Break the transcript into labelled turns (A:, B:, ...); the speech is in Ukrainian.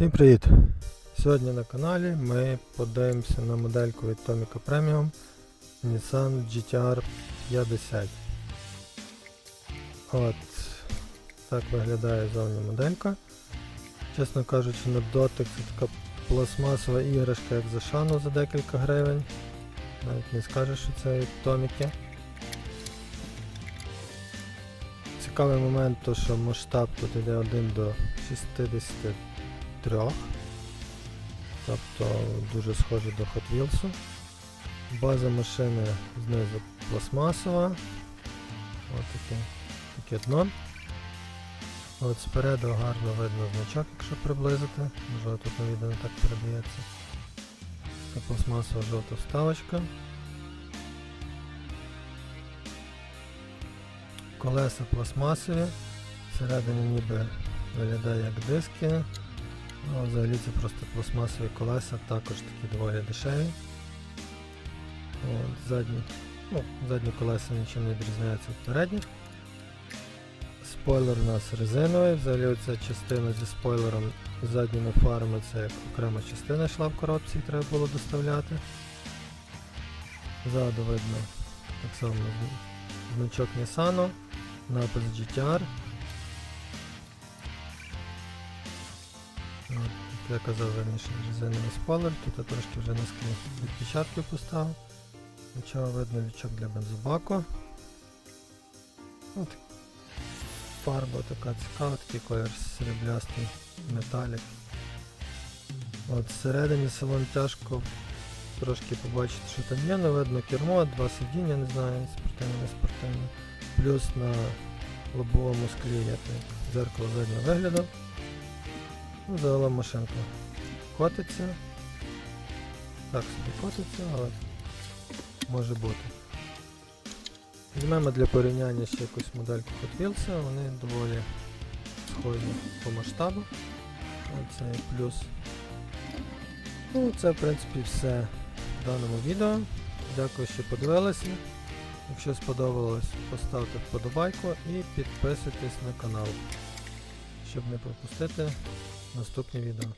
A: Всім привіт! Сьогодні на каналі ми подивимося на модельку від Tomica Premium Nissan GTR 50. От так виглядає зовні моделька. Чесно кажучи, на дотик це така пластмасова іграшка, як за шану за декілька гривень. Навіть не скажеш, що це від Томіки. Цікавий момент, то що масштаб тут йде 1 до 63. Тобто дуже схоже до Hot Wheels. База машини знизу пластмасова. Ось таке, таке дно. От спереду гарно видно значок, якщо приблизити. Можливо тут на відео не так передається. Така пластмасова жовта вставочка. Колеса пластмасові. Всередині ніби виглядає як диски. Ну, взагалі це просто пластмасові колеса, також такі доволі дешеві. От, задні, ну, задні колеса нічим не відрізняються від передніх. Спойлер у нас резиновий, взагалі оця частина зі спойлером задніми фарами це як окрема частина йшла в коробці треба було доставляти. Ззаду видно так само значок Nissan, напис GTR. Я казав раніше, резиновий спойлер, тут я трошки вже на склі відпечатки поставив. Нічого видно лючок для бензобаку. От. Фарба така цікава, такий колір сріблястий металік. От Всередині салон тяжко трошки побачити, що там є, але видно кермо, два сидіння, не знаю, спортивне, не спортивне. Плюс на лобовому склі так, зеркало заднього вигляду. Ну, загалом машинка котиться. Так собі котиться, але може бути. Візьмемо для порівняння ще якусь модельку Hot Wheels, вони доволі схожі по масштабу. Це плюс. Ну, це в принципі все в даному відео. Дякую, що подивилися. Якщо сподобалось, поставте вподобайку і підписуйтесь на канал, щоб не пропустити наступні відео.